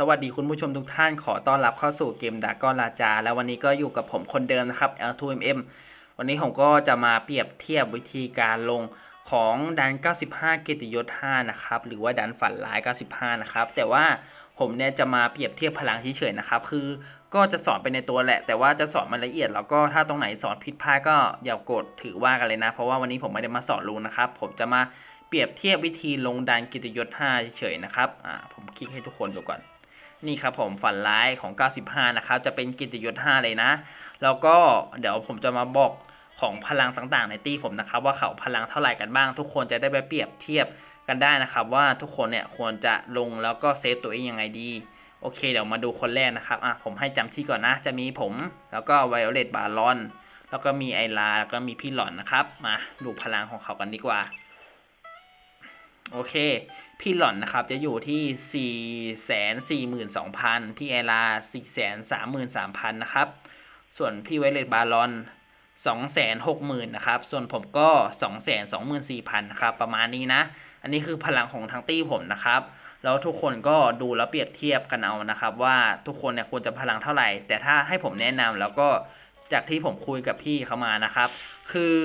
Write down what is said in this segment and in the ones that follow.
สวัสดีคุณผู้ชมทุกท่านขอต้อนรับเข้าสู่เกมดากอนลาจา แล้ววันนี้ก็อยู่กับผมคนเดิมนะครับ L2MM วันนี้ผมก็จะมาเปรียบเทียบวิธีการลงของดัน 95 เกียรติยศ 5 นะครับ หรือว่าดันฝันร้าย 95 นะครับ แต่ว่าผมเนี่ยจะมาเปรียบเทียบพลังเฉยๆนะครับ คือก็จะสอนไปในตัวแหละ แต่ว่าจะสอนมันละเอียด แล้วก็ถ้าตรงไหนสอนผิดพลาดก็อย่ากดถือว่ากันเลยนะ เพราะว่าวันนี้ผมไม่ได้มาสอนลุงนะครับ ผมจะมาเปรียบเทียบวิธีลงดันกียรติยศ 5 เฉยๆนะครับ อ่า ผมคลิกให้ทุกคนดูก่อน นี่ครับผมฝันร้ายของ 95 นะครับ จะเป็นกิตยศ 5 เลยนะ แล้วก็เดี๋ยวผมจะมาบอกของพลังต่างๆ ในตี้ผมนะครับ ว่าเขาพลังเท่าไหร่กันบ้าง ทุกคนจะได้ไปเปรียบเทียบกันได้นะครับ ว่าทุกคนเนี่ยควรจะลงแล้วก็เซฟตัวเองยังไงดีโอเคเดี๋ยวมาดูคนแรกนะครับอะผมให้จำที่ก่อนนะ จะมีผมแล้วก็ไวโอเลตบารอนแล้วก็มีไอลาแล้วก็มีพี่หลอนนะครับ มาดูพลังของเขากันดีกว่า โอเค พี่หล่อนนะครับจะอยู่ที่ 4 4 2 0 0 0 พี่แอลา 433,000 นะครับ ส่วนพี่ไวเลตบาลอน 2 6 0 0 0 0 นะครับ ส่วนผมก็ 2 2 4 0 0 0 นะครับ ประมาณนี้นะ อันนี้คือพลังของทั้งตี้ผมนะครับ แล้วทุกคนก็ดูแล้วเปรียบเทียบกันเอานะครับ ว่าทุกคนเนี่ยควรจะพลังเท่าไหร่ แต่ถ้าให้ผมแนะนำแล้วก็จากที่ผมคุยกับพี่เขามานะครับ คือ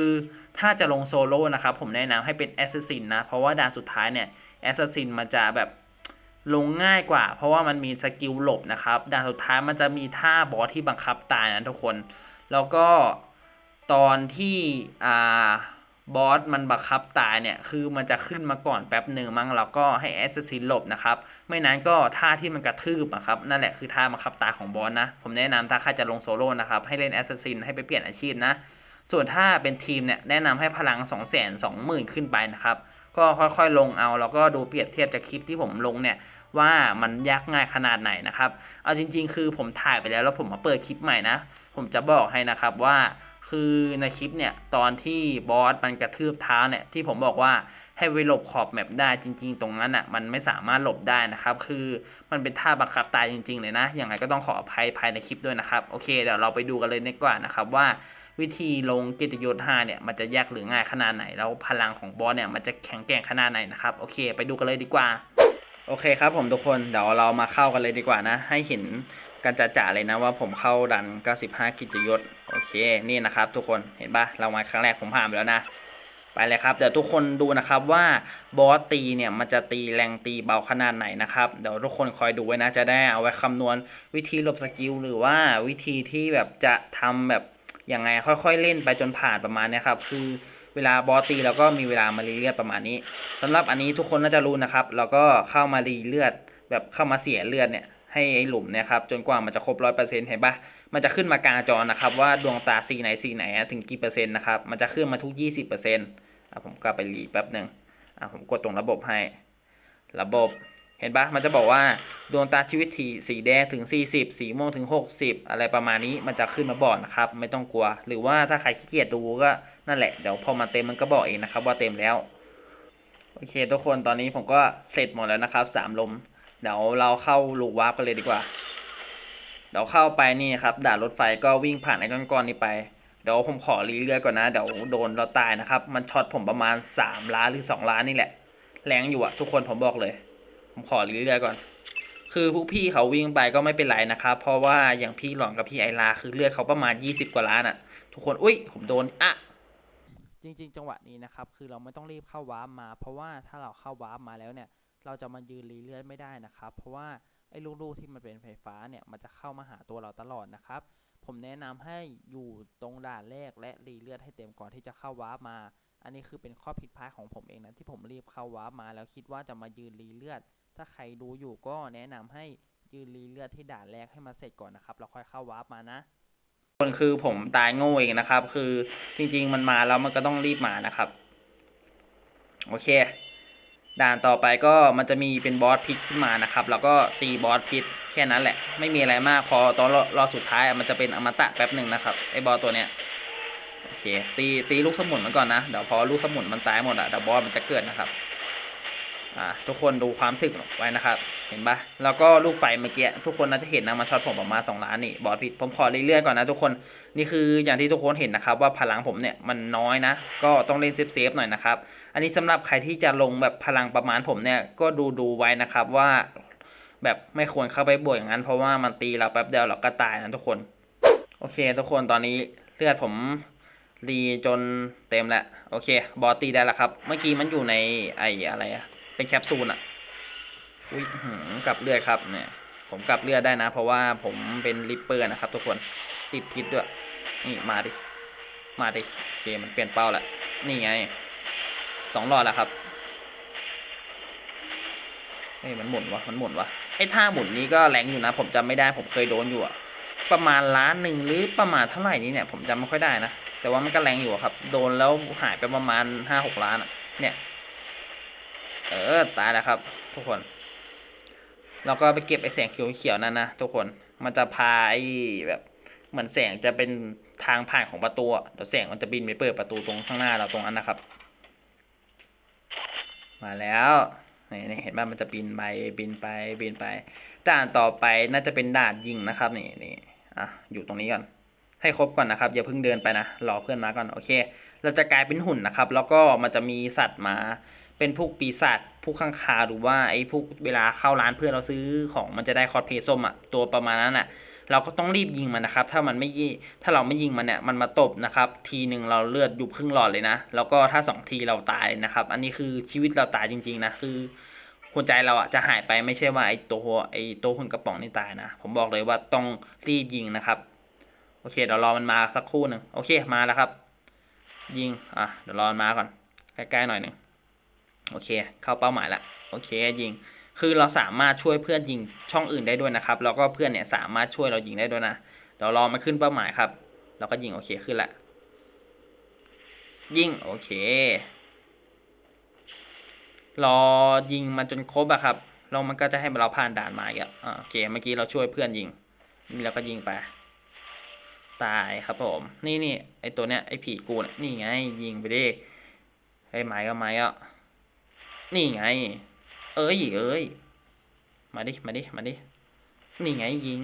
ถ้าจะลงโซโล่นะครับ ผมแนะนำให้เป็นแอสซินนะ เพราะว่าด่านสุดท้ายเนี่ย แอสซินมันจะแบบลงง่ายกว่า เพราะว่ามันมีสกิลหลบนะครับด่านสุดท้ายมันจะมีท่าบอสที่บังคับตายนะทุกคน แล้วก็ตอนที่อ่าบอสมันบังคับตายเนี่ย คือมันจะขึ้นมาก่อนแป๊บหนึ่งมั้งแล้วก็ให้แอสซินหลบนะครับ ไม่นั้นก็ท่าที่มันกระทืบอะครับ นั่นแหละคือท่าบังคับตายของบอสนะ ผมแนะนำถ้าใครจะลงโซโล่นะครับ ให้เล่นแอสซินให้ไปเปลี่ยนอาชีพนะ ส่วนถ้าเป็นทีมเนี่ย แนะนำให้พลัง 2 2 0 0 0 0 ขึ้นไปนะครับ ก็ค่อยๆลงเอาแล้วก็ดูเปรียบเทียบจากคลิปที่ผมลงเนี่ยว่ามันยากง่ายขนาดไหนนะครับ เอาจริง ๆ คือผมถ่ายไปแล้วแล้วผมมาเปิดคลิปใหม่นะ ผมจะบอกให้นะครับว่าคือในคลิปเนี่ยตอนที่บอสมันกระทืบเท้าเนี่ยที่ผมบอกว่าให้ไปหลบขอบแมปได้จริง ๆ ตรงนั้นอะมันไม่สามารถหลบได้นะครับ คือมันเป็นท่าบังคับตายจริง ๆ เลยนะยังไงก็ต้องขออภัยภายในคลิปด้วยนะครับโอเคเดี๋ยวเราไปดูกันเลยดีกว่านะครับว่า วิธีลงกิตยศ5เนี่ยมันจะยากหรือง่ายขนาดไหนแล้วพลังของบอสเนี่ยมันจะแข็งแกร่งขนาดไหนนะครับโอเค ไปดูกันเลยดีกว่า โอเคครับผมทุกคนเดี๋ยวเรามาเข้ากันเลยดีกว่านะ ให้เห็นกันจ่าๆเลยนะว่าผมเข้าดัน 95 กิจยศโอเคนี่นะครับ ทุกคนเห็นปะเรามาครั้งแรกผมผ่านไปแล้วนะไปเลยครับเดี๋ยวทุกคนดูนะครับว่าบอสตีเนี่ยมันจะตีแรงตีเบาขนาดไหนนะครับเดี๋ยวทุกคนคอยดูไว้นะจะได้เอาไว้คำนวณวิธีหลบสกิลหรือว่าวิธีที่แบบจะทำแบบ ยังไงค่อยๆเล่นไปจนผ่านประมาณนี้ครับคือเวลาบอสตีเราก็มีเวลามารีเลือดประมาณนี้สำหรับอันนี้ทุกคนน่าจะรู้นะครับเราก็เข้ามารีเลือด แบบเข้ามาเสียเลือดเนี่ยให้ไอ้หลุมเนี่ยครับจนกว่ามันจะครบร้อยเปอร์เซ็นต์เห็นปะมันจะขึ้นมากลางจอนะครับว่าดวงตาสีไหนสีไหนอะถึงกี่เปอร์เซ็นต์นะครับมันจะขึ้นมาทุกยี่สิบเปอร์เซ็นต์อะผมก็ไปรีแป๊บหนึ่งอะผมกดตรงระบบให้ ระบบ เห็นปะมันจะบอกว่าดวงตาชีวิตทีสีแดงถึง 40 สีม่วงถึง 60 อะไรประมาณนี้มันจะขึ้นมาบอกนะครับ ไม่ต้องกลัว หรือว่าถ้าใครขี้เกียจดูก็นั่นแหละเดี๋ยวพอมาเต็มมันก็บอกเองนะครับว่าเต็มแล้ว โอเค ทุกคนตอนนี้ผมก็เสร็จหมดแล้วนะครับสามลม เดี๋ยวเราเข้าลูกวาร์ปกันเลยดีกว่า เดี๋ยวเข้าไปนี่ครับด่านรถไฟก็วิ่งผ่านไอ้ก้อนๆนี้ไปเดี๋ยวผมขอรีเลือดก่อนนะเดี๋ยวโดนเราตายนะครับ มันช็อตผมประมาณ 3 ล้านหรือ 2 ล้านนี่แหละ แรงอยู่อะทุกคนผมบอกเลย ผมขอรีเลือดก่อน คือพวกพี่เขาวิ่งไปก็ไม่เป็นไรนะครับ เพราะว่าอย่างพี่หลอนกับพี่ไอลาคือเลือดเขาประมาณ 20 กว่าล้านอะทุกคน อุ้ยผมโดนอะจริง ๆ จังหวะนี้นะครับ คือเราไม่ต้องรีบเข้าวาร์ปมา เพราะว่าถ้าเราเข้าวาร์ปมาแล้วเนี่ย เราจะมายืนรีเลือดไม่ได้นะครับ เพราะว่าไอ้ลูกๆที่มันเป็นไฟฟ้าเนี่ย มันจะเข้ามาหาตัวเราตลอดนะครับ ผมแนะนำให้อยู่ตรงด่านแรกและรีเลือดให้เต็มก่อนที่จะเข้าวาร์ปมา อันนี้คือเป็นข้อผิดพลาดของผมเองนะที่ผมรีบเข้าวาร์ปมา แล้วคิดว่าจะมายืนรีเลือด ถ้าใครดูอยู่ก็แนะนำให้ยืนรีเลือดที่ด่านแรกให้มาเสร็จก่อนนะครับ แล้วค่อยเข้าวาร์ปมานะคนคือผมตายโง่เองนะครับ คือจริง ๆ มันมาแล้วมันก็ต้องรีบมานะครับ โอเค ด่านต่อไปก็มันจะมีเป็นบอสพิษขึ้นมานะครับ แล้วก็ตีบอสพิษแค่นั้นแหละ ไม่มีอะไรมากพอตอนรอสุดท้ายมันจะเป็นอมตะแป๊บหนึ่งนะครับไอ้บอสตัวเนี้ยโอเค ตีตีลูกสมุนมันก่อนนะเดี๋ยวพอลูกสมุนมันตายหมดอะเดี๋ยวบอสมันจะเกิดนะครับ อ่าทุกคนดูความถึกไว้นะครับ เห็นปะแล้วก็ลูกไฟเมื่อกี้ทุกคนน่าจะเห็นนะมาช็อตผมประมาณสองล้านนี่บอสพิษผมขอเรื่อยๆก่อนนะทุกคนนี่คืออย่างที่ทุกคนเห็นนะครับ ว่าพลังผมเนี่ยมันน้อยนะ ก็ต้องเล่นเซฟๆหน่อยนะครับ อันนี้สำหรับใครที่จะลงแบบพลังประมาณผมเนี่ยก็ดูดูไว้นะครับว่าแบบไม่ควรเข้าไปบวกอย่างนั้น เพราะว่ามันตีเราแป๊บเดียวเราก็ตายนะทุกคน โอเค ทุกคนตอนนี้เลือดผมรีจนเต็มแล้วโอเค บอสตีได้แล้วครับ เมื่อกี้มันอยู่ในไอ้อะไรอะ เป็นแคปซูลอะอุ้ยหืมกลับเลือดครับเนี่ย ผมกลับเลือดได้นะ เพราะว่าผมเป็นริปเปอร์นะครับ ทุกคนติดพิษด้วย นี่มาดิ มาดิโอเคมันเปลี่ยนเป้าแล้วนี่ไงสองหลอดแล้วครับเฮ้ยมันหมุนวะมันหมุนวะไอ้ท่าหมุนนี้ก็แรงอยู่นะ ผมจำไม่ได้ผมเคยโดนอยู่อะประมาณล้านหนึ่งหรือประมาณเท่าไหร่นี้เนี่ย ผมจำไม่ค่อยได้นะแต่ว่ามันก็แรงอยู่ครับ โดนแล้วหายไปประมาณห้าหกล้านอะเนี่ย เออตายแล้วครับ ทุกคน เราก็ไปเก็บไอ้แสงเขียวๆนั่นนะทุกคน มันจะพาไอ้แบบเหมือนแสงจะเป็นทางผ่านของประตูเดี๋ยวแสงมันจะบินไปเปิดประตูตรงข้างหน้าเราตรงนั้นนะครับ มาแล้วนี่เห็นป่ะมันจะบินไปบินไปบินไปด่านต่อไปน่าจะเป็นด่านยิงนะครับนี่นี่อะอยู่ตรงนี้ก่อน ให้ครบก่อนนะครับอย่าเพิ่งเดินไปนะรอเพื่อนมาก่อนโอเค เราจะกลายเป็นหุ่นนะครับ แล้วก็มันจะมีสัตว์มา เป็นพวกปีศาจพวกข้างคาหรือว่าไอ้พวกเวลาเข้าร้านเพื่อนเราซื้อของมันจะได้คอสเพย์ส้มอะตัวประมาณนั้นอะเราก็ต้องรีบยิงมันนะครับ ถ้ามันไม่ยิถ้าเราไม่ยิงมันเนี่ย มันมาตบนะครับ ทีหนึ่งเราเลือดยุบครึ่งหลอดเลยนะ แล้วก็ถ้าสองทีเราตายนะครับ อันนี้คือชีวิตเราตายจริง ๆ นะ คือหัวใจเราอะจะหายไปไม่ใช่ว่าไอ้ตัวไอ้ตัวหุ่นกระป๋องนี่ตายนะ ผมบอกเลยว่าต้องรีบยิงนะครับ โอเค เดี๋ยวรอมันมาสักครู่หนึ่งโอเค มาแล้วครับ ยิง อะ เดี๋ยวรอมันมาก่อน ใกล้ๆหน่อยหนึ่ง โอเค เข้าเป้าหมายละโอเคยิง คือเราสามารถช่วยเพื่อนยิงช่องอื่นได้ด้วยนะครับ แล้วก็เพื่อนเนี่ยสามารถช่วยเรายิงได้ด้วยนะเดี๋ยวรอมาขึ้นเป้าหมายครับเราก็ยิงโอเคขึ้นละยิงโอเค รอยิงมันจนครบอะครับแล้วมันก็จะให้เราผ่านด่านมาอีกอะอ่าโอเคเมื่อกี้เราช่วยเพื่อนยิงนี่เราก็ยิงไปตายครับผม นี่นี่ไอตัวเนี้ยไอผีกูเนี่ยนี่ไงยิงไปดิไอไม้ก็ไม้อะ นี่ไง เอ้ยเอ้ย มาดิ มาดิ มาดิ นี่ไงยิง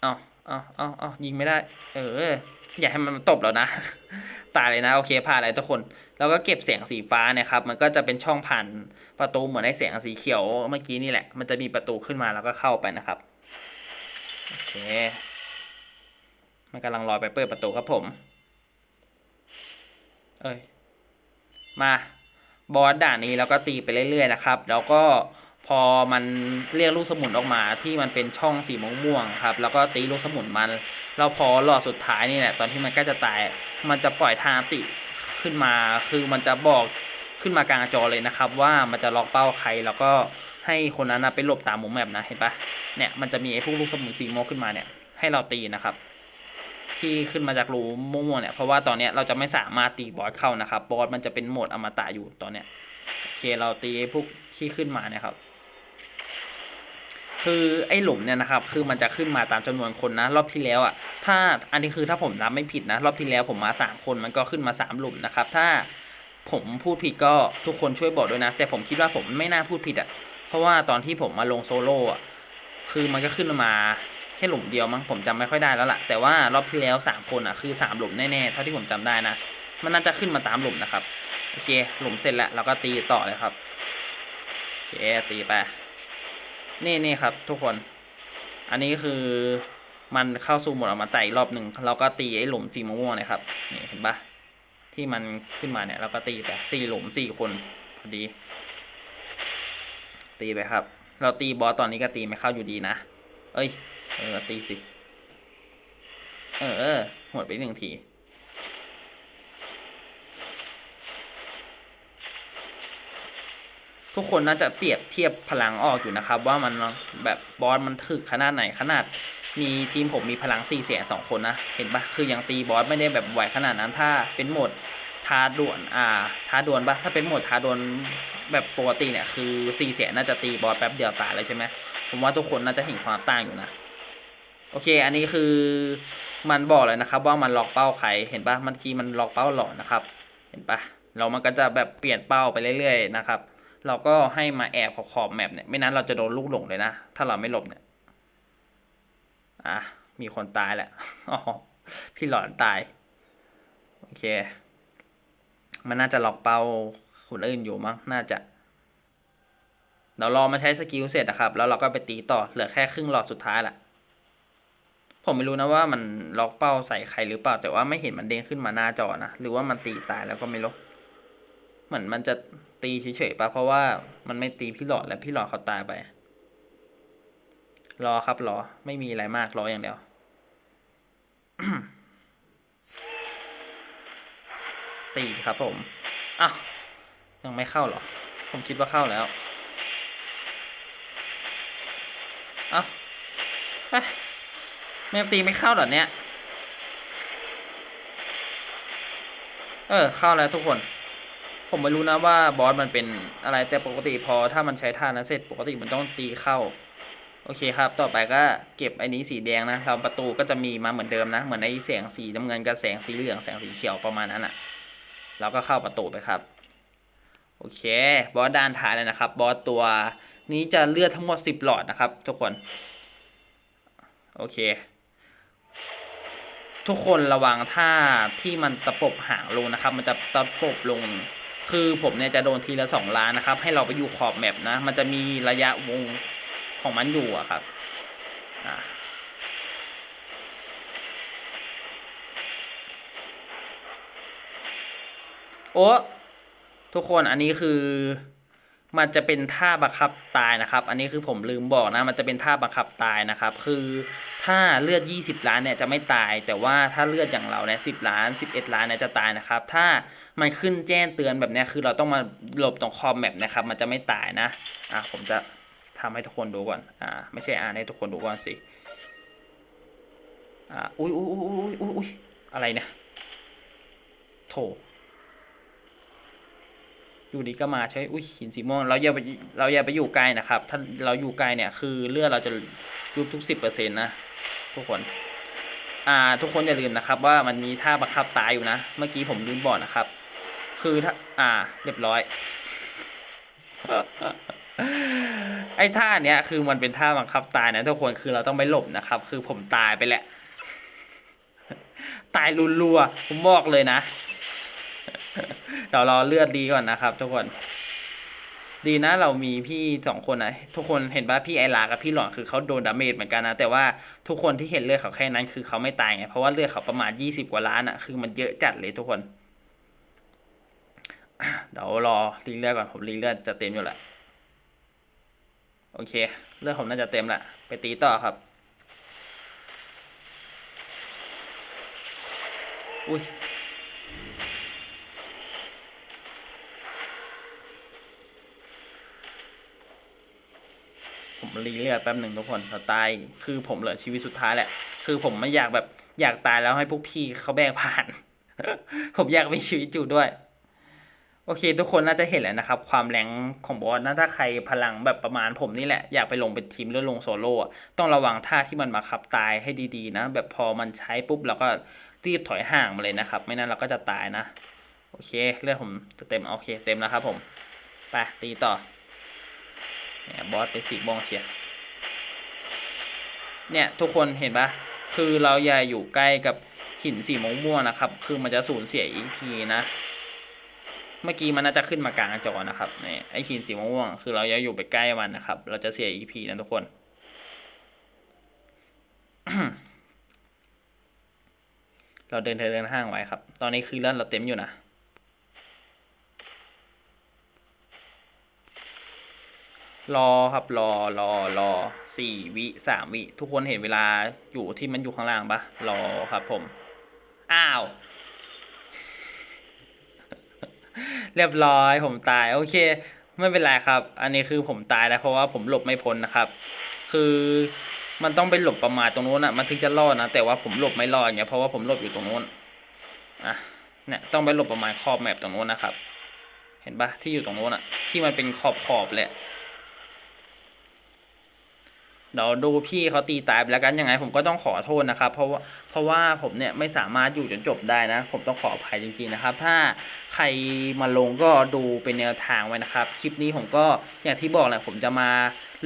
เอาเอาเอาเอายิงไม่ได้ เออ อย่าให้มันตบแล้วนะ ตายเลยนะ โอเคผ่านอะไรทุกคน แล้วก็เก็บเสียงสีฟ้าเนี่ยครับ มันก็จะเป็นช่องผ่านประตูเหมือนไอ้เสียงสีเขียวเมื่อกี้นี่แหละ มันจะมีประตูขึ้นมาแล้วก็เข้าไปนะครับ โอเค มันกำลังรอไปเปิดประตูครับผม เอ้ย มาบอสด่านนี้แล้วก็ตีไปเรื่อยๆนะครับ แล้วก็พอมันเรียกลูกสมุนออกมาที่มันเป็นช่องสีม่วงๆครับ แล้วก็ตีลูกสมุนมันแล้วพอหลอดสุดท้ายนี่แหละตอนที่มันใกล้จะตาย มันจะปล่อยทางติขึ้นมา คือมันจะบอกขึ้นมากลางจอเลยนะครับ ว่ามันจะล็อกเป้าใคร แล้วก็ให้คนนั้นไปหลบตามมุมแมปนะเห็นปะเนี่ยมันจะมีไอ้พวกลูกสมุนสีม่วงขึ้นมาเนี่ยให้เราตีนะครับ ที่ขึ้นมาจากรูม่วงๆเนี่ยเพราะว่าตอนเนี้ยเราจะไม่สามารถตีบอสเข้านะครับบอสมันจะเป็นโหมดอมตะอยู่ตอนเนี้ยโอเคเราตีพวกที่ขึ้นมาเนี่ยครับคือไอ้หลุมเนี่ยนะครับคือมันจะขึ้นมาตามจำนวนคนนะ รอบที่แล้วอะถ้าอันนี้คือถ้าผมนับไม่ผิดนะ รอบที่แล้วผมมาสามคนมันก็ขึ้นมาสามหลุมนะครับถ้าผมพูดผิดก็ทุกคนช่วยบอกด้วยนะ แต่ผมคิดว่าผมไม่น่าพูดผิดอะเพราะว่าตอนที่ผมมาลงโซโล่อะคือมันก็ขึ้นมา ค่หลุมเดียวมั้งผมจำไม่ค่อยได้แล้วล่ะแต่ว่ารอบที่แล้วสามคนอะคือสามหลุมแน่ๆเท่าที่ผมจำได้นะ มันน่าจะขึ้นมาตามหลุมนะครับโอเคหลุมเสร็จแล้วเราก็ตีต่อเลยครับโอเคตีไปนี่นี่ครับ ทุกคน อันนี้คือมันเข้าสู่หมดอมตะอีกรอบหนึ่งเราก็ตีไอ้หลุมสีม่วงเนะครับนี่เห็นปะที่มันขึ้นมาเนี่ยเราก็ตีไปสี่หลุมสี่คนพอดี ตีไปครับ เราตีบอสตอนนี้ก็ตีไม่เข้าอยู่ดีนะ เอ้ย เออตีสิ เออเออหมดไปหนึ่งที ทุกคนน่าจะเปรียบเทียบพลังออกอยู่นะครับ ว่ามันแบบบอสมันถึกขนาดไหนขนาดมีทีมผมมีพลังสี่แสนสองคนนะ เห็นปะคือยังตีบอสไม่ได้แบบไหวขนาดนั้นถ้าเป็นโหมดท้าด่วนอ่าท้าด่วนปะถ้าเป็นโหมดท้าด่วนแบบปกติเนี่ยคือสี่แสนน่าจะตีบอสแป๊บเดียวตายเลยใช่ไหมผมว่าทุกคนน่าจะเห็นความต่างอยู่นะ โอเค อันนี้คือมันบอกเลยนะครับ ว่ามันล็อกเป้าใครเห็นปะเมื่อกี้มันล็อกเป้าหลอดนะครับ เห็นปะเรามันก็จะแบบเปลี่ยนเป้าไปเรื่อยๆนะครับ เราก็ให้มาแอบขอบขอบแมปเนี่ยไม่นั้นเราจะโดนลูกหลงเลยนะ ถ้าเราไม่หลบเนี่ยอะมีคนตายแหละอ๋อพี่หลอนตายโอเค มันน่าจะล็อกเป้าคนอื่นอยู่มั้งน่าจะเดี๋ยวรอมาใช้สกิลเสร็จนะครับ แล้วเราก็ไปตีต่อเหลือแค่ครึ่งหลอดสุดท้ายแหละ ผมไม่รู้นะว่ามันล็อกเป้าใส่ใครหรือเปล่า แต่ว่าไม่เห็นมันเด้งขึ้นมาหน้าจอนะ หรือว่ามันตีตายแล้วก็ไม่รู้เหมือนมันจะตีเฉยๆปะเพราะว่ามันไม่ตีพี่หลอดแล้วพี่หลอดเขาตายไป รอครับรอ ไม่มีอะไรมากรออย่างเดียวตีครับผม อ้าวยังไม่เข้าหรอ ผมคิดว่าเข้าแล้วอ้าวไป แม่งตีไม่เข้าหรอเนี่ยเออ เข้าแล้วทุกคน ผมไม่รู้นะว่าบอสมันเป็นอะไรแต่ปกติพอถ้ามันใช้ท่านั้นเสร็จปกติมันต้องตีเข้า โอเคครับ ต่อไปก็เก็บไอ้นี้สีแดงนะเราประตูก็จะมีมาเหมือนเดิมนะ เหมือนไอ้แสงสีน้ำเงินกับแสงสีเหลืองแสงสีเขียวประมาณนั้นอะเราก็เข้าประตูไปครับ โอเค บอสด้านท้ายเลยนะครับ บอสตัวนี้จะเลือดทั้งหมด 10 หลอดนะครับ ทุกคน โอเค ทุกคนระวังถ้าที่มันตะปบหางลงนะครับ มันจะตะปบลง คือผมเนี่ยจะโดนทีละสองล้านนะครับ ให้เราไปอยู่ขอบแมปนะ มันจะมีระยะวงของมันอยู่อะครับอะโอ้ทุกคนอันนี้คือมันจะเป็นท่าบังคับตายนะครับ อันนี้คือผมลืมบอกนะ มันจะเป็นท่าบังคับตายนะครับ คือ ถ้าเลือด 20 ล้านเนี่ยจะไม่ตาย แต่ว่าถ้าเลือดอย่างเราเนี่ย10ล้าน 11 ล้านเนี่ยจะตายนะครับ ถ้ามันขึ้นแจ้งเตือนแบบนี้คือเราต้องมาหลบตรงคอมแมปนะครับ มันจะไม่ตายนะ อะผมจะทำให้ทุกคนดูก่อน อ่า ไม่ใช่อ่านให้ทุกคนดูก่อนสิ อ่า อุ้ยอุ้ยอุ้ยอุ้ยอุ้ยอุ้ยอะไรเนี่ย โถอยู่ดีก็มาใช่อุ้ยหินสีม่วงเราอย่าไปเราอย่าไปอยู่ไกลนะครับ ถ้าเราอยู่ไกลเนี่ยคือเลือดเราจะ ยุบทุกสิบเปอร์เซ็นต์นะทุกคน อ่า ทุกคนอย่าลืมนะครับ ว่ามันมีท่าบังคับตายอยู่นะ เมื่อกี้ผมลืมบอกนะครับ คือถ้าอ่า เรียบร้อย ไอ้ท่าเนี้ยคือมันเป็นท่าบังคับตายนะทุกคนคือเราต้องไปหลบนะครับ คือผมตายไปแหละ ตายรุนรัวผมบอกเลยนะเดี๋ยวรอเลือดดีก่อนนะครับ ทุกคน ดีนะเรามีพี่สองคนนะทุกคนเห็นว่าพี่ไอลากับพี่หลอนคือเขาโดนดาเมจเหมือนกันนะ แต่ว่าทุกคนที่เห็นเลือดเขาแค่นั้นคือเขาไม่ตายไง เพราะว่าเลือดเขาประมาณยี่สิบกว่าล้านอะ่ะ คือมันเยอะจัดเลยทุกคน เดี๋ยวรอรีเลือดก่อนผมรีเลือดจะเต็มอยู่แหละโอเค เลือดผมน่าจะเต็มละไปตีต่อครับ อุ้ย รีเลือดแป๊บหนึ่งทุกคนเราตายคือผมเหลือชีวิตสุดท้ายแหละ คือผมไม่อยากแบบอยากตายแล้วให้พวกพี่เขาแบกผ่าน ผมอยากมีชีวิตอยู่ด้วย โอเค ทุกคนน่าจะเห็นแล้วนะครับ ความแรงของบอสนะถ้าใครพลังแบบประมาณผมนี่แหละ อยากไปลงเป็นทีมหรือลงโซโล่ต้องระวังท่าที่มันมาขับตายให้ดีๆ นะ แบบพอมันใช้ปุ๊บเราก็รีบถอยห่างมาเลยนะครับ ไม่นั้นเราก็จะตายนะ โอเคเลือดผมจะเต็มโอเค เต็มแล้วครับผมไปตีต่อ บอสไปสีบองเชียเนี่ยทุกคนเห็นปะคือเราอย่าอยู่ใกล้กับหินสีม่วงๆนะครับ คือมันจะสูญเสีย EP นะ เมื่อกี้มันน่าจะขึ้นมากลางจอนะครับเนี่ยไอหินสีม่วงๆคือเราอย่าอยู่ไปใกล้มันนะครับ เราจะเสีย EP นะทุกคนเราเดินเดินห้างไว้ครับ ตอนนี้คือเลือดเราเต็มอยู่นะ รอครับรอรอรอสี่วิสามวิ ทุกคนเห็นเวลาอยู่ที่มันอยู่ข้างล่างปะรอครับผม อ้าว เรียบร้อยผมตาย โอเค ไม่เป็นไรครับ อันนี้คือผมตายแล้วเพราะว่าผมหลบไม่พ้นนะครับ คือมันต้องไปหลบประมาณตรงนู้นอะมันถึงจะรอดนะ แต่ว่าผมหลบไม่รอดเนี่ยเพราะว่าผมหลบอยู่ตรงนู้นอะเนี่ยต้องไปหลบประมาณขอบแมปตรงนู้นนะครับ เห็นปะที่อยู่ตรงนู้นอะ ที่มันเป็นขอบขอบๆเลย เดี๋ยวดูพี่เขาตีตายไปแล้วกันยังไง ผมก็ต้องขอโทษนะครับ เพราะว่าเพราะว่าผมเนี่ยไม่สามารถอยู่จนจบได้นะ ผมต้องขออภัยจริงๆนะครับ ถ้าใครมาลงก็ดูเป็นแนวทางไว้นะครับ คลิปนี้ผมก็อย่างที่บอกแหละผมจะมา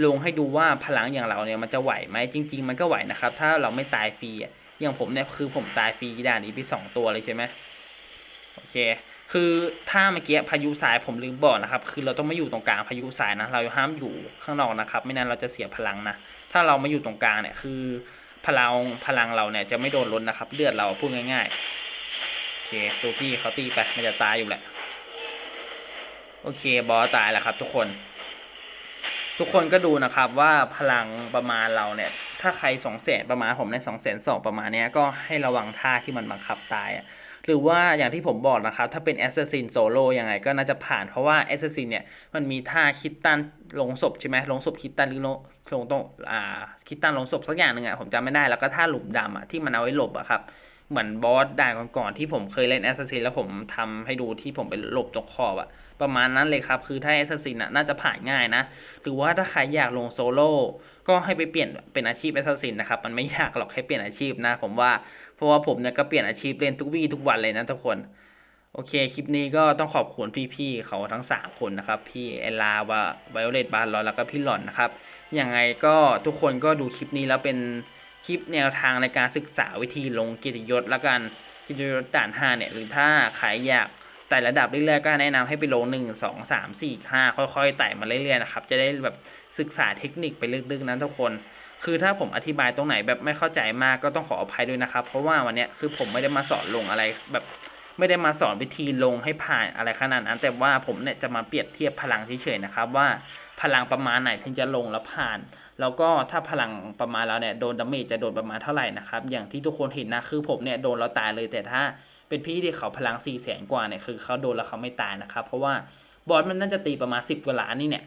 ลงให้ดูว่าพลังอย่างเราเนี่ยมันจะไหวไหมจริง ๆ มันก็ไหวนะครับ ถ้าเราไม่ตายฟรีอะอย่างผมเนี่ยคือผมตายฟรีด่านนี้ไปสองตัวเลยใช่ไหมโอเค คือถ้าเมื่อกี้พายุสายผมลืมบอกนะครับ คือเราต้องไม่อยู่ตรงกลางพายุสายนะ เราห้ามอยู่ข้างนอกนะครับ ไม่นั้นเราจะเสียพลังนะ ถ้าเรามาอยู่ตรงกลางเนี่ยคือ พลังพลังเราเนี่ยจะไม่โดนลดนะครับ เลือดเราพูดง่ายๆโอเคตัวพี่เขาตีไปมันจะตายอยู่แหละโอเคบอสตายแล้วครับ ทุกคน ทุกคนก็ดูนะครับว่าพลังประมาณเราเนี่ยถ้าใครสองแสนประมาณผมในสองแสนสองประมาณเนี้ยก็ให้ระวังท่าที่มันบังคับตายอะ หรือว่าอย่างที่ผมบอกนะครับ ถ้าเป็น Assassin Solo ยังไงก็น่าจะผ่านเพราะว่า Assassin เนี่ย มันมีท่าคิดตันลงศพใช่ไหมลงศพคิดตันหรือลงลงตรงอ่าคิดตันลงศพสักอย่างหนึ่งอะผมจำไม่ได้แล้วก็ท่าหลุมดำอะที่มันเอาไว้หลบอะครับเหมือนบอสด่านก่อนๆที่ผมเคยเล่น Assassin แล้วผมทำให้ดูที่ผมไปหลบตรงขอบอะประมาณนั้นเลยครับ คือถ้า Assassin อะน่าจะผ่านง่ายนะ หรือว่าถ้าใครอยากลงโซโล่ก็ให้ไปเปลี่ยนเป็นอาชีพ Assassin นะครับ มันไม่ยากหรอกให้เปลี่ยนอาชีพนะ ผมว่า เพราะว่าผมเนี่ยก็เปลี่ยนอาชีพเล่นทุกวี่ทุกวันเลยนะทุกคน โอเคคลิปนี้ก็ต้องขอบคุณพี่ๆเขาทั้ง 3 คนนะครับ พี่เอลาวาไวโอเลตบาร์ลอนแล้วก็พี่หล่อนนะครับยังไงก็ทุกคนก็ดูคลิปนี้แล้วเป็นคลิปแนวทางในการศึกษาวิธีลงเกียรติยศและกันเกียรติยศด่าน5เนี่ยหรือถ้าใครอยากไต่ระดับเรื่อยๆก็แนะนำให้ไปลง 1 2 3 4 5 ค่อยๆไต่มาเรื่อยๆนะครับจะได้แบบศึกษาเทคนิคไปลึกๆนะทุกคน คือถ้าผมอธิบายตรงไหนแบบไม่เข้าใจมากก็ต้องขออภัยด้วยนะครับ เพราะว่าวันนี้คือผมไม่ได้มาสอนลงอะไรแบบไม่ได้มาสอนวิธีลงให้ผ่านอะไรขนาดนั้น แต่ว่าผมเนี่ยจะมาเปรียบเทียบพลังเฉยๆนะครับ ว่าพลังประมาณไหนถึงจะลงแล้วผ่าน แล้วก็ถ้าพลังประมาณแล้วเนี่ยโดนดาเมจจะโดนประมาณเท่าไหร่นะครับ อย่างที่ทุกคนเห็นนะคือผมเนี่ยโดนแล้วตายเลยแต่ถ้าเป็นพี่ที่เขาพลัง4ี่แสนกว่าเนี่ยคือเขาโดนแล้วเขาไม่ตายนะครับ เพราะว่าบอสมันน่าจะตีประมาณ 10กว่าล้านนี่เนี่ย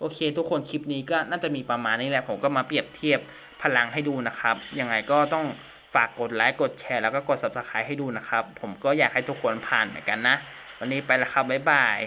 โอเค ทุกคนคลิปนี้ก็น่าจะมีประมาณนี้แหละ ผมก็มาเปรียบเทียบพลังให้ดูนะครับ ยังไงก็ต้องฝากกดไลค์กดแชร์แล้วก็กด subscribe ให้ดูนะครับ ผมก็อยากให้ทุกคนผ่านเหมือนกันนะ วันนี้ไปแล้วครับ บ๊ายบาย